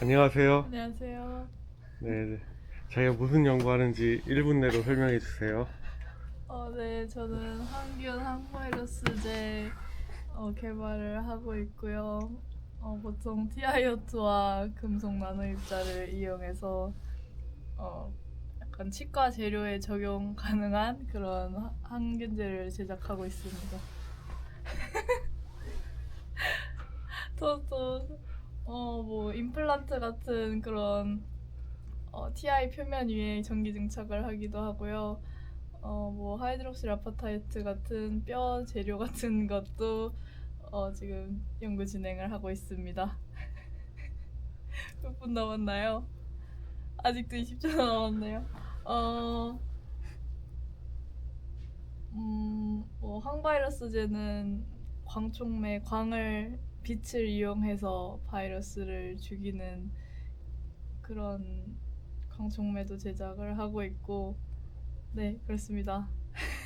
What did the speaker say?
안녕하세요. 안녕하세요. 네, 네. 자기가 무슨 연구하는지 1분 내로 설명해 주세요. 어, 네, 저는 항균 항바이러스제 어, 개발을 하고 있고요. 어, 보통 TiO2와 금속 나노 입자를 이용해서 어, 약간 치과 재료에 적용 가능한 그런 하- 항균제를 제작하고 있습니다. 또, 또, 어, 뭐, 임플란트 같은 그런 어, TI 표면 위에 전기 증착을 하기도 하고요. 어, 뭐 하이드록실 아파타이트 같은 뼈 재료 같은 것도 어, 지금 연구 진행을 하고 있습니다. 몇 분 남았나요? 아직도 20초 남았네요. 어, 음, 뭐 항바이러스제는 광촉매 광을 빛을 이용해서 바이러스를 죽이는 그런 광촉매도 제작을 하고 있고 네 그렇습니다.